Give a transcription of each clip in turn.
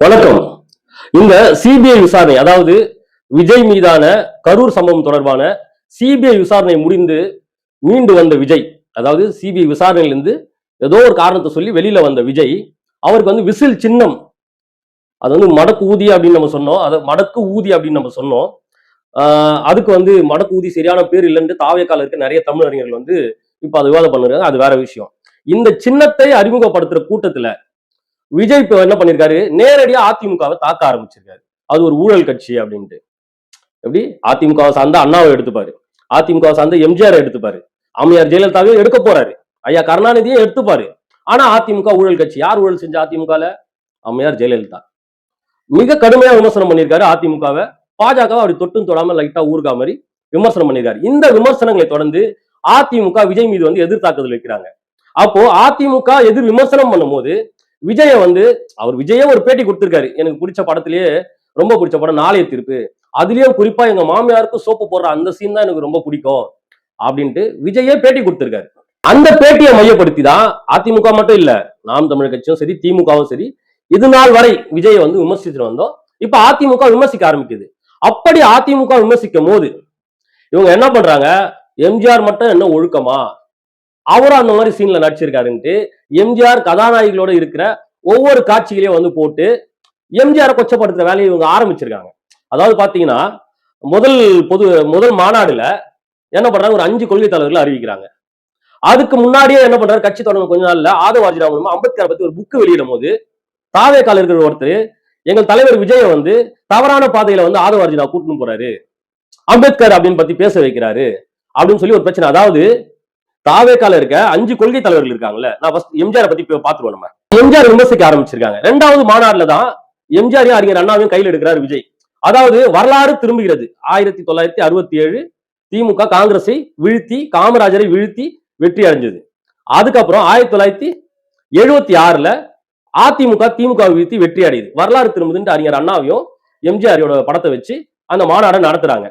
வணக்கம். இந்த சிபிஐ விசாரணை அதாவது விஜய் மீதான கரூர் சம்பவம் தொடர்பான சிபிஐ விசாரணை முடிந்து மீண்டு வந்த விஜய் அதாவது சிபிஐ விசாரணையிலிருந்து ஏதோ ஒரு காரணத்தை சொல்லி வெளியில வந்த விஜய் அவருக்கு வந்து விசில் சின்னம். அது வந்து மடக்கு ஊதி அப்படின்னு நம்ம சொன்னோம். அதை மடக்கு ஊதி அப்படின்னு நம்ம சொன்னோம். அதுக்கு வந்து மடக்கு ஊதி சரியான பேர் இல்லைன்னு தாவேக்கால இருக்க நிறைய தமிழறிஞர்கள் வந்து இப்ப அது விவாதம் பண்ணுறாங்க அது வேற விஷயம். இந்த சின்னத்தை அறிமுகப்படுத்துற கூட்டத்துல விஜய் இப்போ என்ன பண்ணிருக்காரு? நேரடியா அதிமுகவை தாக்க ஆரம்பிச்சிருக்காரு. அது ஒரு ஊழல் கட்சி அப்படின்ட்டு. எப்படி? அதிமுகவை சார்ந்த அண்ணாவை எடுத்துப்பாரு. அதிமுகவை சார்ந்த எம்ஜிஆர் எடுத்துப்பாரு. அம்மையார் ஜெயலலிதாவையும் எடுக்க போறாரு. ஐயா கருணாநிதியும் எடுத்துப்பாரு. ஆனா அதிமுக ஊழல் கட்சி. யார் ஊழல் செஞ்ச அதிமுகல? அம்மையார் ஜெயலலிதா. மிக கடுமையா விமர்சனம் பண்ணியிருக்காரு அதிமுகவை. பாஜகவை அப்படி தொட்டும் தொடாம லைட்டா ஊருகா மாதிரி விமர்சனம் பண்ணியிருக்காரு இந்த விமர்சனங்களை தொடர்ந்து அதிமுக விஜய் மீது வந்து எதிர்த்தாக்குதல் வைக்கிறாங்க. அப்போ அதிமுக எதிர் விமர்சனம் பண்ணும்போது விஜய வந்து அவர் விஜயே ஒரு பேட்டி கொடுத்திருக்காரு. எனக்கு பிடிச்ச படத்திலேயே ரொம்ப பிடிச்ச படம் நாளைய தீர்ப்பு. அதுலயும் குறிப்பா எங்க மாமியாருக்கும் சோப்பு போடுற அந்த சீன் தான் எனக்கு ரொம்ப பிடிக்கும் அப்படின்ட்டு விஜயே பேட்டி கொடுத்திருக்காரு. அந்த பேட்டியை மையப்படுத்தி தான் அதிமுக மட்டும் இல்ல நாம் தமிழர் கட்சியும் சரி திமுகவும் சரி இது நாள் வரை விஜயை வந்து விமர்சிச்சுட்டு வந்தோம். இப்ப அதிமுக விமர்சிக்க ஆரம்பிக்குது. அப்படி அதிமுக விமர்சிக்கும் போது இவங்க என்ன பண்றாங்க? எம்ஜிஆர் மட்டும் என்ன ஒழுக்கமா அவரும் அந்த மாதிரி சீன்ல நடிச்சிருக்காருன்ட்டு எம்ஜிஆர் கதாநாயகிகளோட இருக்கிற ஒவ்வொரு காட்சிகளையும் வந்து போட்டு எம்ஜிஆரை கொச்சப்படுத்துற வேலையை இவங்க ஆரம்பிச்சிருக்காங்க. அதாவது பாத்தீங்கன்னா முதல் பொது முதல் மாநாடுல என்ன பண்றாங்க? ஒரு அஞ்சு கொள்கை தலைவர்கள் அறிவிக்கிறாங்க. அதுக்கு முன்னாடியே என்ன பண்றாரு? கட்சி தொடங்க கொஞ்ச நாள்ல ஆதவ அர்ஜுனா மூலமா அம்பேத்கரை பத்தி ஒரு புக்கு வெளியிடும் போது தாவே காலர்கள் இருக்கிற ஒருத்தர் எங்கள் தலைவர் விஜய வந்து தவறான பாதையில வந்து ஆதவ அர்ஜுனா கூட்டின்னு போறாரு. அம்பேத்கர் அப்படின்னு பத்தி பேச வைக்கிறாரு. அப்படின்னு சொல்லி ஒரு பிரச்சனை. அதாவது தாவேக்கால இருக்க அஞ்சு கொள்கை தலைவர்கள் இருக்காங்கல்ல. நான் ஃபர்ஸ்ட் எம்ஜிஆர் பத்தி பாத்துருவோம் நம்ம. எம்ஜிஆர் விமர்சிக்க ஆரம்பிச்சிருக்காங்க. ரெண்டாவது மாநாடுல தான் எம்ஜிஆரையும் அறிஞர் அண்ணாவையும் கையில் எடுக்கிறார் விஜய். அதாவது வரலாறு திரும்புகிறது. ஆயிரத்தி தொள்ளாயிரத்தி அறுபத்தி ஏழு திமுக காங்கிரஸை வீழ்த்தி காமராஜரை வீழ்த்தி வெற்றி அடைஞ்சது. அதுக்கப்புறம் ஆயிரத்தி தொள்ளாயிரத்தி எழுபத்தி ஆறுல அதிமுக திமுக வீழ்த்தி வெற்றி அடையுது. வரலாறு திரும்புதுன்ட்டு அறிஞர் அண்ணாவையும் எம்ஜிஆரோட படத்தை வச்சு அந்த மாநாடை நடத்துறாங்க.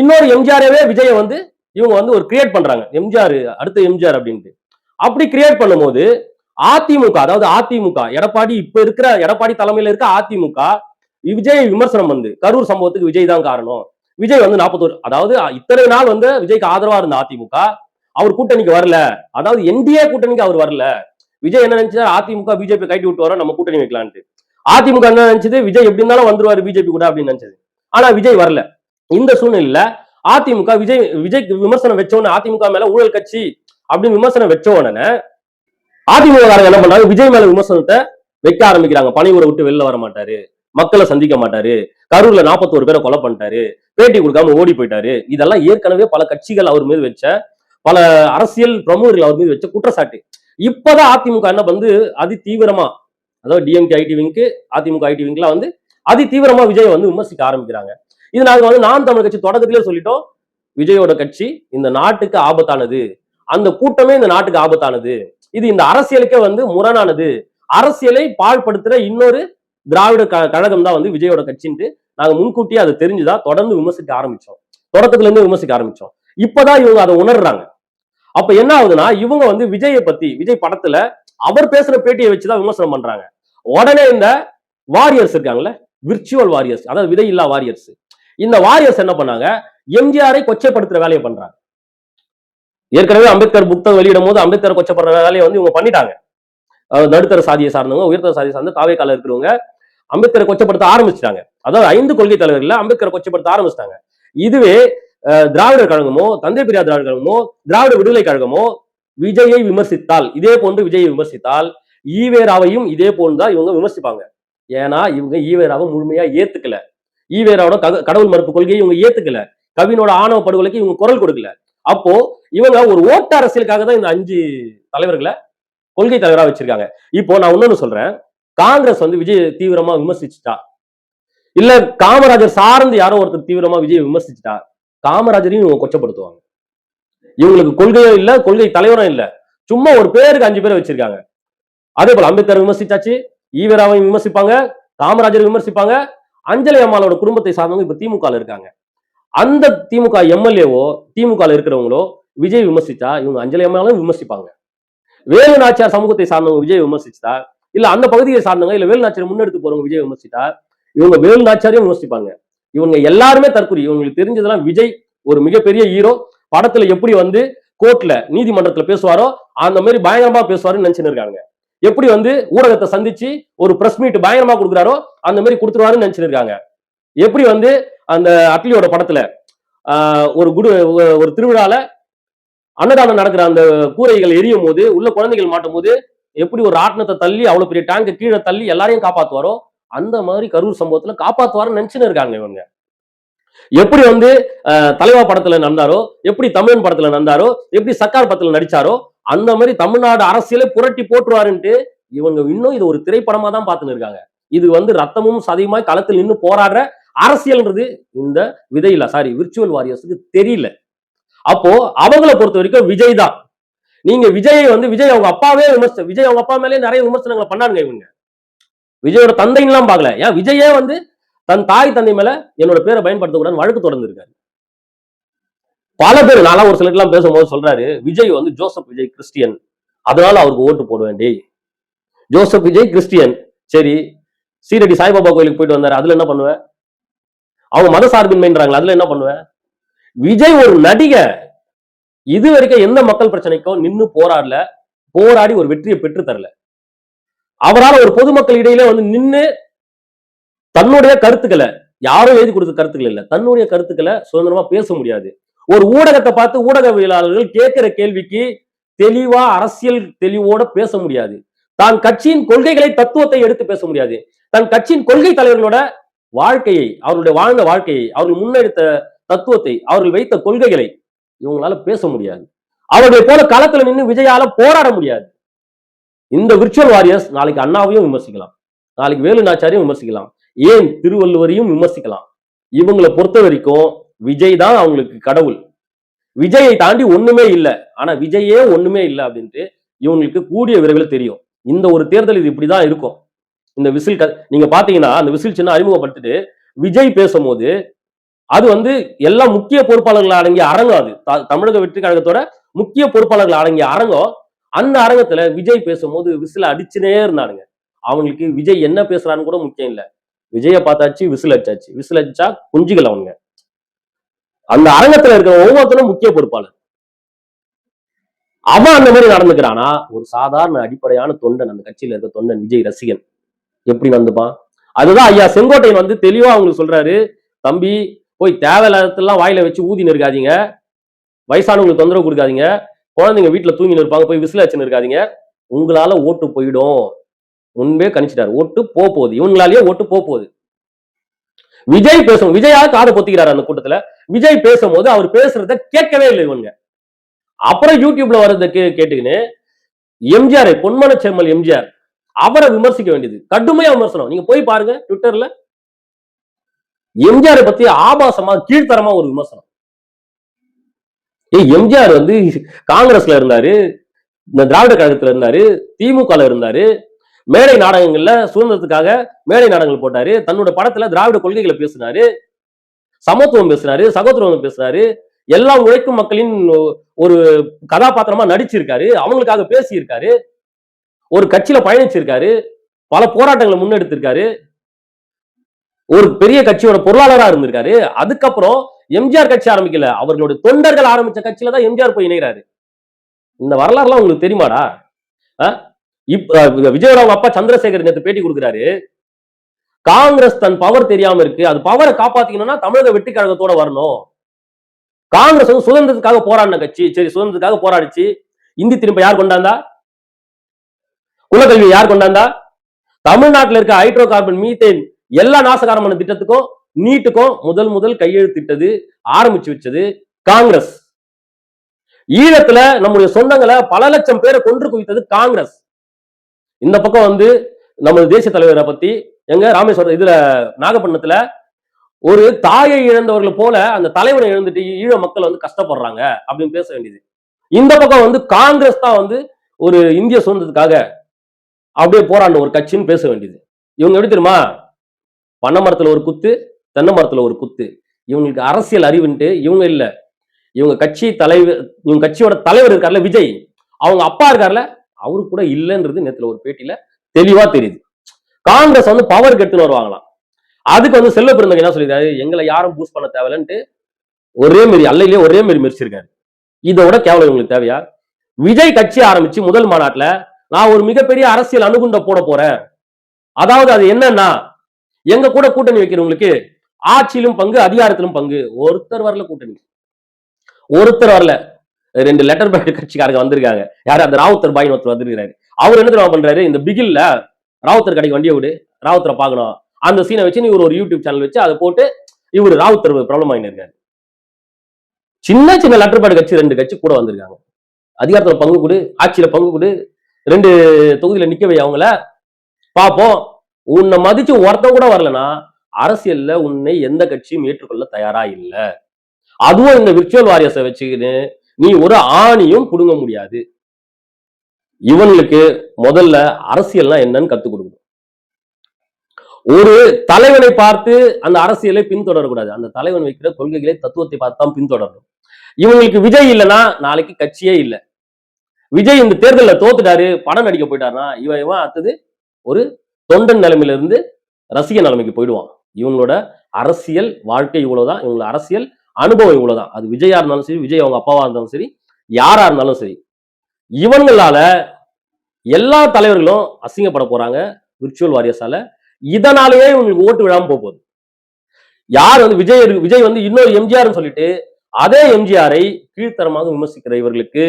இன்னொரு எம்ஜிஆரவே விஜயை வந்து இவங்க வந்து ஒரு கிரியேட் பண்றாங்க. எம்ஜிஆர் அடுத்த எம்ஜிஆர் அப்படின்ட்டு. அப்படி கிரியேட் பண்ணும்போது அதிமுக அதாவது அதிமுக எடப்பாடி இப்ப இருக்கிற எடப்பாடி தலைமையில இருக்க அதிமுக விஜய் விமர்சனம் வந்து கரூர் சம்பவத்துக்கு விஜய் தான் காரணம். விஜய் வந்து நாற்பத்தோரு அதாவது இத்தனை நாள் வந்து விஜய்க்கு ஆதரவா இருந்த அதிமுக அவர் கூட்டணிக்கு வரல. அதாவது என்டிஏ கூட்டணிக்கு அவர் வரல. விஜய் என்ன நினைச்சா அதிமுக பிஜேபி கைட்டி விட்டு வரோம் நம்ம கூட்டணி வைக்கலான்ட்டு. அதிமுக என்ன நினைச்சது? விஜய் எப்படி இருந்தாலும் வந்துருவாரு பிஜேபி கூட அப்படின்னு நினைச்சது. ஆனா விஜய் வரல. இந்த சூழ்நிலையில அதிமுக விஜய் விஜய் விமர்சனம் வச்ச அதிமுக மேல ஊழல் கட்சி அப்படின்னு விமர்சனம் வச்ச உடனே அதிமுக என்ன பண்றாங்க விஜய் மேல விமர்சனத்தை வைக்க ஆரம்பிக்கிறாங்க. பணிபுரை விட்டு வெளில வர மாட்டாரு. மக்களை சந்திக்க மாட்டாரு. கரூர்ல நாற்பத்தோரு பேரை கொலை பண்ணிட்டாரு. பேட்டி கொடுக்காம ஓடி போயிட்டாரு. இதெல்லாம் ஏற்கனவே பல கட்சிகள் அவர் மீது வச்ச பல அரசியல் பிரமுகர்கள் அவர் மீது வச்ச குற்றச்சாட்டு. இப்பதான் அதிமுக என்ன வந்து அதி தீவிரமா அதாவது டிஎம்கே ஐடி விங்க்கு அதிமுக ஐடி விங்க்லாம் வந்து அதி தீவிரமா விஜய் வந்து விமர்சிக்க ஆரம்பிக்கிறாங்க. இது நாங்க வந்து நாம் தமிழ் கட்சி தொடக்கத்திலே சொல்லிட்டோம் விஜயோட கட்சி இந்த நாட்டுக்கு ஆபத்தானது. அந்த கூட்டமே இந்த நாட்டுக்கு ஆபத்தானது. இது இந்த அரசியலுக்கே வந்து முரணானது. அரசியலை பாழ்படுத்துற இன்னொரு திராவிட க- கழகம் தான் வந்து விஜயோட கட்சின்ட்டு நாங்க முன்கூட்டியே அதை தெரிஞ்சுதான் தொடர்ந்து விமர்சிக்க ஆரம்பிச்சோம். தொடக்கத்துல இருந்து விமர்சிக்க ஆரம்பிச்சோம். இப்பதான் இவங்க அதை உணர்றாங்க. அப்ப என்ன ஆகுதுன்னா இவங்க வந்து விஜயை பத்தி விஜய் படத்துல அவர் பேசுற பேட்டியை வச்சுதான் விமர்சனம் பண்றாங்க. உடனே இந்த வாரியர்ஸ் இருக்காங்கல்ல விர்ச்சுவல் வாரியர்ஸ் அதாவது விதை இல்லா வாரியர்ஸ் இந்த வாரியர்ஸ் என்ன பண்ணாங்க? எம்ஜிஆரை கொச்சைப்படுத்துற வேலையை பண்றாங்க. ஏற்கனவே அம்பேத்கர் புத்தகம் வெளியிடும் போது அம்பேத்கர் கொச்சப்படுற வேலையை வந்து இவங்க பண்ணிட்டாங்க. நடுத்தர சாதியை சார்ந்தவங்க உயர்தர சாதியை சார்ந்த தாவேக்கால இருக்கிறவங்க அம்பேத்கரை கொச்சப்படுத்த ஆரம்பிச்சிட்டாங்க. அதாவது ஐந்து கொள்கை தலைவர்கள்ல அம்பேத்கரை கொச்சப்படுத்த ஆரம்பிச்சிட்டாங்க. இதுவே திராவிடர் கழகமோ தந்தை பெரியார் திராவிடர் கழகமோ திராவிட விடுதலை கழகமோ விஜயை விமர்சித்தால் இதே போன்று விஜயை விமர்சித்தால் ஈவேராவையும் இதே போன்று தான் இவங்க விமர்சிப்பாங்க. ஏன்னா இவங்க ஈவேராவை முழுமையா ஏத்துக்கல. ஈவேராவோட கடவுள் மறுப்பு கொள்கையை இவங்க ஏத்துக்கல. கவினோட ஆணவ படுகொலைக்கு இவங்க குரல் கொடுக்கல. அப்போ இவங்க ஒரு ஓட்ட அரசியலுக்காக தான் இந்த அஞ்சு தலைவர்களை கொள்கை தலைவரா வச்சிருக்காங்க. இப்போ நான் இன்னொன்னு சொல்றேன். காங்கிரஸ் வந்து விஜய் தீவிரமா விமர்சிச்சுட்டா. இல்ல காமராஜர் சார்ந்து யாரோ ஒருத்தர் தீவிரமா விஜய் விமர்சிச்சுட்டா. காமராஜரையும் இவங்க கொச்சப்படுத்துவாங்க. இவங்களுக்கு கொள்கையும் இல்ல கொள்கை தலைவரும் இல்ல. சும்மா ஒரு பேருக்கு அஞ்சு பேரை வச்சிருக்காங்க. அதே போல அம்பேத்கர் விமர்சிச்சாச்சு ஈவராவையும் விமர்சிப்பாங்க காமராஜர் விமர்சிப்பாங்க அஞ்சலி அம்மாளோட குடும்பத்தை சார்ந்தவங்க இப்ப திமுக இருக்காங்க. அந்த திமுக எம்எல்ஏவோ திமுக இருக்கிறவங்களோ விஜய் விமர்சிச்சா இவங்க அஞ்சலி அம்மாவும் விமர்சிப்பாங்க. வேலு நாச்சியார் சமூகத்தை சார்ந்தவங்க விஜய் விமர்சிச்சா இல்ல அந்த பகுதியை சார்ந்தவங்க இல்ல வேலுநாச்சியார் முன்னெடுத்து போறவங்க விஜய் விமர்சித்தா இவங்க வேலு நாச்சாரையும் விமர்சிப்பாங்க. இவங்க எல்லாருமே தற்கொலை இவங்களுக்கு தெரிஞ்சதெல்லாம் விஜய் ஒரு மிகப்பெரிய ஹீரோ படத்துல எப்படி வந்து கோர்ட்ல நீதிமன்றத்துல பேசுவாரோ அந்த மாதிரி பயங்கரமா பேசுவாருன்னு நினைச்சுன்னு இருக்காங்க. எப்படி வந்து ஊடகத்தை சந்திச்சு ஒரு பிரஸ் மீட் பயங்கரமா கொடுக்குறாரோ அந்த மாதிரி கொடுத்துருவாருன்னு நினைச்சிருக்காங்க. இருக்காங்க எப்படி வந்து அந்த அட்லியோட படத்துல ஆஹ், ஒரு குடு ஒரு திருவிழால அன்னதானம் நடக்கிற அந்த கூரைகள் எரியும் போது உள்ள குழந்தைகள் மாட்டும் போது எப்படி ஒரு ஆட்டணத்தை தள்ளி அவ்வளவு பெரிய டேங்க கீழே தள்ளி எல்லாரையும் காப்பாத்துவாரோ அந்த மாதிரி கரூர் சம்பவத்துல காப்பாத்துவாருன்னு நினைச்சுன்னு இருக்காங்க இவங்க. எப்படி வந்து தலைவா படத்துல நடந்தாரோ எப்படி தமிழன் படத்துல நடந்தாரோ எப்படி சர்க்கார் படத்துல நடிச்சாரோ அந்த மாதிரி தமிழ்நாடு அரசியலே புரட்டி போட்டுருவாருன்ட்டு இவங்க இன்னும் இது ஒரு திரைப்படமா தான் பார்த்துன்னு இருக்காங்க. இது வந்து ரத்தமும் சதையுமாய் களத்தில் நின்று போராடுற அரசியல்ன்றது இந்த விதையில சாரி விர்ச்சுவல் வாரியர்ஸுக்கு தெரியல. அப்போ அவங்கள பொறுத்த வரைக்கும் விஜய் தான். நீங்க விஜயை வந்து விஜய் அவங்க அப்பாவே விமர்ச விஜய் அவங்க அப்பா மேலே நிறைய விமர்சனங்களை பண்ணாருங்க இவங்க. விஜயோட தந்தைங்களாம் பார்க்கல. ஏன்? விஜயே வந்து தன் தாய் தந்தை மேல என்னோட பேரை பயன்படுத்தக்கூடாதுன்னு வழக்கு தொடர்ந்து இருக்காரு பல பேர் நான்லாம் ஒரு சிலருக்குலாம் பேசும்போது சொல்றாரு விஜய் வந்து ஜோசப் விஜய் கிறிஸ்டியன். அதனால அவருக்கு ஓட்டு போட வேண்டி ஜோசப் விஜய் கிறிஸ்டியன். சரி சீரடி சாய்பாபா கோயிலுக்கு போயிட்டு வந்தாரு அதுல என்ன பண்ணுவேன்? அவங்க மத சார்பின்மைன்றாங்களா அதுல என்ன பண்ணுவேன்? விஜய் ஒரு நடிகர் இது வரைக்கும் எந்த மக்கள் பிரச்சனைக்கும் நின்னு போராடல போராடி ஒரு வெற்றியை பெற்று தரல. அவரால் ஒரு பொதுமக்கள் இடையில வந்து நின்று தன்னுடைய கருத்துக்களை யாரும் எழுதி கொடுத்த கருத்துக்கள் இல்லை தன்னுடைய கருத்துக்களை சுதந்திரமா பேச முடியாது. ஒரு ஊடகத்தை பார்த்து ஊடகவியலாளர்கள் கேட்கிற கேள்விக்கு தெளிவா அரசியல் தெளிவோட பேச முடியாது. தான் கட்சியின் கொள்கைகளை தத்துவத்தை எடுத்து பேச முடியாது. தன் கட்சியின் கொள்கை தலைவர்களோட வாழ்க்கையை அவர்களுடைய வாழ்ந்த வாழ்க்கையை அவர்கள் முன்னெடுத்த தத்துவத்தை அவர்கள் வைத்த கொள்கைகளை இவங்களால பேச முடியாது. அவர்களை போல களத்துல நின்று விஜயால போராட முடியாது. இந்த விர்ச்சுவல் வாரியர்ஸ் நாளைக்கு அண்ணாவையும் விமர்சிக்கலாம். நாளைக்கு வேலு நாச்சாரையும் விமர்சிக்கலாம். ஏன் திருவள்ளுவரையும் விமர்சிக்கலாம். இவங்களை பொறுத்த வரைக்கும் விஜய் தான் அவங்களுக்கு கடவுள். விஜயை தாண்டி ஒண்ணுமே இல்லை. ஆனா விஜயே ஒண்ணுமே இல்லை அப்படின்ட்டு இவங்களுக்கு கூடிய விரைவில் தெரியும். இந்த ஒரு தேர்தல் இது இப்படிதான் இருக்கும். இந்த விசில் க- நீங்க பாத்தீங்கன்னா அந்த விசில் சின்ன அறிமுகப்படுத்திட்டு விஜய் பேசும்போது அது வந்து எல்லா முக்கிய பொறுப்பாளர்கள் அடங்கிய அரங்கம் அது. த- தமிழக வெற்றி கழகத்தோட முக்கிய பொறுப்பாளர்கள் அடங்கிய அரங்கம் அந்த அரங்கத்துல விஜய் பேசும்போது விசில் அடிச்சுனே இருந்தானுங்க. அவங்களுக்கு விஜய் என்ன பேசுறான்னு கூட முக்கியம் இல்லை. விஜய பார்த்தாச்சு விசில் அடிச்சாச்சு. விசில் அடிச்சா குஞ்சுகள் அவங்க. அந்த அரங்கத்துல இருக்கிற ஒவ்வொருத்தரும் முக்கிய பொறுப்பாளர். அவன் அந்த மாதிரி நடந்துக்கிறானா? ஒரு சாதாரண அடிப்படையான தொண்டன் அந்த கட்சியில இருக்க தொண்டன் விஜய் ரசிகன். எப்படி வந்துப்பான்? அதுதான் ஐயா செங்கோட்டையன் வந்து தெளிவா அவங்களுக்கு சொல்றாரு தம்பி போய் தேவையில்லாததெல்லாம் வாயில வச்சு ஊதி இருக்காதீங்க வயசானவங்களுக்கு தொந்தரவு கொடுக்காதீங்க. குழந்தைங்க வீட்டுல தூங்கி இருப்பாங்க போய் விசில் வச்சு இருக்காதீங்க. உங்களால ஓட்டு போயிடும். முன்பே கணிச்சிட்டாரு. ஓட்டு போக போகுது. இவங்களாலேயே ஓட்டு போக போகுது. விஜய் பேசும் விஜயா காதை பொத்திக்கிறாரு அந்த கூட்டத்துல. விஜய் பேசும்போது அவர் பேசுறத கேட்கவே இல்லை இவங்க. அப்புறம் யூடியூப்ல வர்றதுக்கு கேட்டுக்கின்னு எம்ஜிஆர் பொன்மன செம்மல் எம்ஜிஆர் அவரை விமர்சிக்க வேண்டியது. கடுமையா விமர்சனம். நீங்க போய் பாருங்க ட்விட்டர்ல. எம்ஜிஆரை பத்தி ஆபாசமா கீழ்த்தரமா ஒரு விமர்சனம். ஏ எம்ஜிஆர் வந்து காங்கிரஸ்ல இருந்தாரு இந்த திராவிட கழகத்துல இருந்தாரு திமுகல இருந்தாரு மேடை நாடகங்கள்ல சுதந்திரத்துக்காக மேடை நாடகங்கள் போட்டாரு. தன்னோட படத்துல திராவிட கொள்கைகளை பேசினாரு. சமத்துவம் பேசினாரு சகோதரத்துவம் பேசினாரு. எல்லா உழைக்கும் மக்களின் ஒரு கதாபாத்திரமா நடிச்சிருக்காரு. அவங்களுக்காக பேசியிருக்காரு. ஒரு கட்சியில பயணிச்சிருக்காரு. பல போராட்டங்களை முன்னெடுத்திருக்காரு. ஒரு பெரிய கட்சியோட பொருளாளராக இருந்திருக்காரு. அதுக்கப்புறம் எம்ஜிஆர் கட்சி ஆரம்பிக்கல. அவர்களுடைய தொண்டர்கள் ஆரம்பிச்ச கட்சியில தான் எம்ஜிஆர் போய் இணைகிறாரு. இந்த வரலாறுலாம் உங்களுக்கு தெரியுமாடா? இப்ப அஹ், அப்பா சந்திரசேகர் நேற்று பேட்டி கொடுக்குறாரு. காங்கிரஸ் தன் பவர் தெரியாம இருக்கு. அது பவரை காப்பாத்திக்கணும்னா தமிழக வெற்றி கழகத்தோட வரணும். காங்கிரஸ் வந்து சுதந்திரத்துக்காக போராடின கட்சி. சரி சுதந்திரத்துக்காக போராடிச்சு. இந்தி திரும்ப யார் கொண்டாந்தா? குலக்கல்வி யார் கொண்டாந்தா? தமிழ்நாட்டுல இருக்க ஹைட்ரோ கார்பன் மீத்தேன் எல்லா நாசகாரமான திட்டத்துக்கும் நீட்டுக்கும் முதல் முதல் கையெழுத்திட்டது ஆரம்பிச்சு வச்சது காங்கிரஸ். ஈழத்துல நம்முடைய சொந்தங்களை பல லட்சம் பேரை கொன்று குவித்தது காங்கிரஸ். இந்த பக்கம் வந்து நமது தேசிய தலைவரை பத்தி எங்க ராமேஸ்வரம் இதுல நாகப்பட்டினத்துல ஒரு தாயை இழந்தவர்களை போல அந்த தலைவனை இழந்துட்டு ஈழ மக்கள் வந்து கஷ்டப்படுறாங்க அப்படின்னு பேச வேண்டியது. இந்த பக்கம் வந்து காங்கிரஸ் தான் வந்து ஒரு இந்திய சுதந்திரத்துக்காக அப்படியே போராடின ஒரு கட்சின்னு பேச வேண்டியது. இவங்க எப்படி தெரியுமா? பனை மரத்துல ஒரு குத்து தென்னை மரத்துல ஒரு குத்து. இவங்களுக்கு அரசியல் அறிவுன்ட்டு இவங்க இல்ல. இவங்க கட்சி தலைவர் இவங்க கட்சியோட தலைவர் இருக்கார்ல விஜய். அவங்க அப்பா இருக்கார்ல அவரு கூட இல்லைன்றது நேத்துல ஒரு பேட்டியில தெளிவா தெரியுது. காங்கிரஸ் வந்து பவர் கெடுத்துன்னு வருவாங்களாம். அதுக்கு வந்து செல்ல பெருந்தகை என்ன சொல்லிருக்காரு எங்களை யாரும் பூஸ்ட் பண்ண தேவையில்லன்ட்டு ஒரே மாரி அல்லையிலே ஒரே மாரி மெரிச்சிருக்காரு இதோட கேவலம் உங்களுக்கு தேவையா? விஜய் கட்சி ஆரம்பிச்சு முதல் மாநாட்டுல நான் ஒரு மிகப்பெரிய அரசியல் அணுகுண்ட போட போறேன். அதாவது அது என்னன்னா எங்க கூட கூட்டணி வைக்கிறவங்களுக்கு ஆட்சியிலும் பங்கு அதிகாரத்திலும் பங்கு. ஒருத்தர் வரல கூட்டணி. ஒருத்தர் வரல. ரெண்டு லெட்டர் பேட் கட்சிக்காரங்க வந்திருக்காங்க. யாரு? அந்த ராவுத்தர் பாயின் ஒருத்தர் வந்திருக்கிறாரு. அவர் என்ன தெரியுமா பண்றாரு? இந்த பிகில்ல ராவுத்தர் கடைக்கு வண்டியை விடு ராவுத்தரை பார்க்கணும். அந்த சீனை வச்சு இவர் ஒரு யூடியூப் சேனல் வச்சு அதை போட்டு இவர் ராவுத்தர் ப்ராப்ளம் ஆகினிருக்காரு சின்ன சின்ன லெட்டர் பேட் கட்சி ரெண்டு கட்சி கூட வந்திருக்காங்க. அதிகாரத்துல பங்கு கொடு ஆட்சியில பங்கு கொடு ரெண்டு தொகுதியில நிக்க வை அவங்கள. பார்ப்போம் உன்னை மதிச்சு ஒருத்தன் கூட வரலனா அரசியல்ல உன்னை எந்த கட்சியும் ஏற்றுக்கொள்ள தயாரா இல்ல. அதுவும் இந்த விர்ச்சுவல் வாரியர்ஸை வச்சுக்கின்னு நீ ஒரு ஆணியும் பிடுங்க முடியாது. இவனுக்கு முதல்ல அரசியல்னா என்னன்னு கத்துக் கொடுக்கணும். ஒரு தலைவனை பார்த்து அந்த அரசியலை பின்தொடரக்கூடாது. அந்த தலைவன் வைக்கிற கொள்கைகளை தத்துவத்தை பார்த்து தான் பின்தொடரணும். இவங்களுக்கு விஜய் இல்லைன்னா நாளைக்கு கட்சியே இல்லை. விஜய் இந்த தேர்தலில் தோத்துட்டாரு படம் நடிக்க போயிட்டாருன்னா இவன் இவன் அடுத்தது ஒரு தொண்டன் நிலைமையில இருந்து ரசிக நிலைமைக்கு போயிடுவான். இவங்களோட அரசியல் வாழ்க்கை இவ்வளவுதான். இவங்களோட அரசியல் அனுபவம் இவ்வளவுதான். அது விஜயா இருந்தாலும் சரி விஜய் அவங்க அப்பாவா இருந்தாலும் சரி யாரா இருந்தாலும் சரி. இவங்களால எல்லா தலைவர்களும் அசிங்கப்பட போறாங்க விர்ச்சுவல் வாரியர்ஸால இதனாலேயே இவங்களுக்கு ஓட்டு விழாம போகுது. யார் வந்து விஜய் விஜய் வந்து இன்னொரு எம்ஜிஆர்னு சொல்லிட்டு அதே எம்ஜிஆரை கீழ்த்தரமாக விமர்சிக்கிற இவர்களுக்கு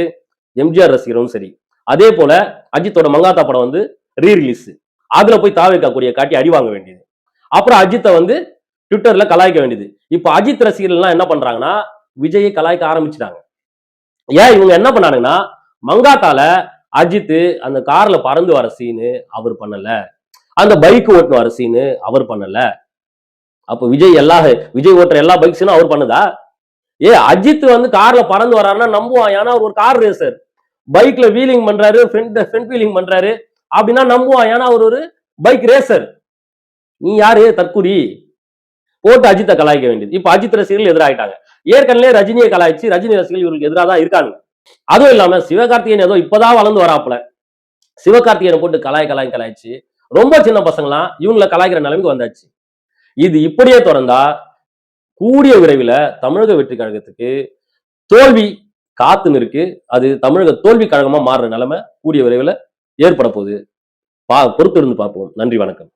எம்ஜிஆர் ரசிகரும் சரி. அதே போல அஜித்தோட மங்காத்தா படம் வந்து ரீ ரிலீஸ் அதுல போய் தாவேக்கா கூடிய காட்டி அடி வாங்க வேண்டியது. அப்புறம் அஜித்தை வந்து ட்விட்டர்ல கலாய்க்க வேண்டியது. இப்போ அஜித் ரசிகர்கள் எல்லாம் என்ன பண்றாங்கன்னா விஜயை கலாய்க்க ஆரம்பிச்சிட்டாங்க. ஏன் இவங்க என்ன பண்ணாங்கன்னா மங்காத்தால அஜித் அந்த கார்ல பறந்து வர சீனு அவர் பண்ணல. அந்த பைக் ஓட்டுன வர சீனு அவர் பண்ணல. அப்ப விஜய் எல்லா விஜய் ஓட்டுற எல்லா பைக் சீனும் அவர் பண்ணுதா? ஏ அஜித் வந்து கார்ல பறந்து வராருன்னா நம்புவான். ஏன்னா அவர் ஒரு கார் ரேசர் பைக்ல வீலிங் பண்றாரு ஃப்ரண்ட் ஃப்ரண்ட் வீலிங் பண்றாரு. அப்படின்னா நம்புவான். ஏன்னா அவர் ஒரு பைக் ரேசர் நீ யாரு? தற்குறி போட்டு அஜித்தை கலாய்க்க வேண்டியது. இப்ப அஜித் ரசிகர்கள் எதிராகிட்டாங்க ஏற்கனவே ரஜினியை கலாய்ச்சி ரஜினி ரசிகர்கள் இவருக்கு எதிராக தான் இருக்காங்க. அதுவும் இல்லாம சிவகார்த்திகேயன் ஏதோ இப்பதான் வளர்ந்து வராப்புல. சிவகார்த்திகேயனை போட்டு கலாய் கலாய் கலாய்ச்சி. ரொம்ப சின்ன பசங்களாம் இவங்களை கலாய்க்கிற நிலைமைக்கு வந்தாச்சு. இது இப்படியே தொடர்ந்தா கூடிய விரைவில் தமிழக வெற்றி கழகத்துக்கு தோல்வி காத்துன்னு இருக்கு அது தமிழக தோல்வி கழகமா மாறுற நிலைமை கூடிய விரைவில் ஏற்பட போகுது. பா பொறுத்து இருந்து பார்ப்போம். நன்றி வணக்கம்.